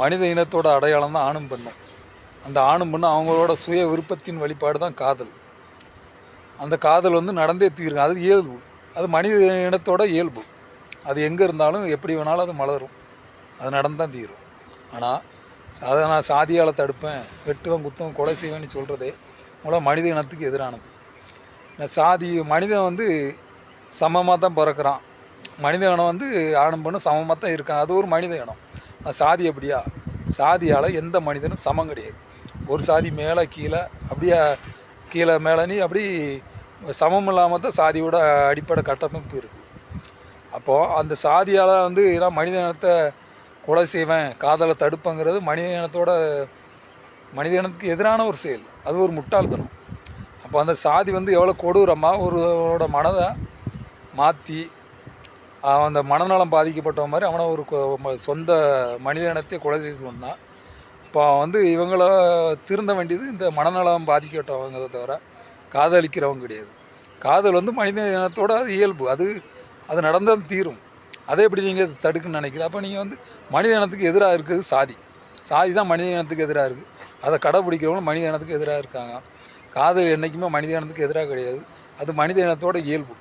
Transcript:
மனித இனத்தோட அடையாளம் தான் ஆணும் பெண்ணும். அந்த ஆணும் பெண்ணும் அவங்களோட சுய விருப்பத்தின் வெளிப்பாடு தான் காதல். அந்த காதல் வந்து நடந்தே தீருங்க அது இயல்பு. அது மனித இனத்தோட இயல்பு. அது எங்கே இருந்தாலும் எப்படி வேணாலும் அது மலரும். அது நடந்தான் தீரும். ஆனால் அதை நான் சாதியால் தடுப்பேன். வெட்டுவன் குத்துவன் கொலை செய்வேன்னு சொல்கிறதே மூலம் மனித இனத்துக்கு எதிரானது. இந்த சாதி மனிதன் வந்து சமமாக தான் பிறக்கிறான். மனித இனம் வந்து ஆணும் பெண்ணும் சமமாக தான் இருக்கான் அது ஒரு மனித இனம். சாதி அப்படியா? சாதியால் எந்த மனிதனும் சமம் கிடையாது. ஒரு சாதி மேலே கீழே அப்படியே கீழே மேலே நீ அப்படி சமம் இல்லாமல் தான் சாதியோட அடிப்படை கட்டமைப்பு இருக்குது அப்போது அந்த சாதியால் வந்து நான் மனித இனத்தை கொலை செய்வேன் காதலை தடுப்பேங்கிறது மனித இனத்தோட மனித இனத்துக்கு எதிரான ஒரு செயல். அது ஒரு முட்டாள்தனம். அப்போ அந்த சாதி வந்து எவ்வளோ கொடூரமாக ஒருவரோட மனதை மாற்றி அந்த மனநலம் பாதிக்கப்பட்ட மாதிரி அவனை ஒரு கொ- சொந்த மனித இனத்தை கொலை செய்து சொன்னான் இப்போ வந்து இவங்கள திருந்த வேண்டியது இந்த மனநலம் பாதிக்கப்பட்டவங்க தவிர காதலிக்கிறவங்க கிடையாது. காதல் வந்து மனித இனத்தோட அது இயல்பு. அது அது நடந்தால் தீரும். அதை எப்படி நீங்கள் தடுக்குன்னு நினைக்கிற அப்போ நீங்கள் வந்து மனித இனத்துக்கு எதிராக இருக்கிறது சாதி. சாதி தான் மனித இனத்துக்கு எதிராக இருக்குது அதை கடைப்பிடிக்கிறவங்க மனித இனத்துக்கு எதிராக இருக்காங்க. காதல் என்றைக்குமே மனித இனத்துக்கு எதிராக கிடையாது. அது மனித இனத்தோட இயல்பு.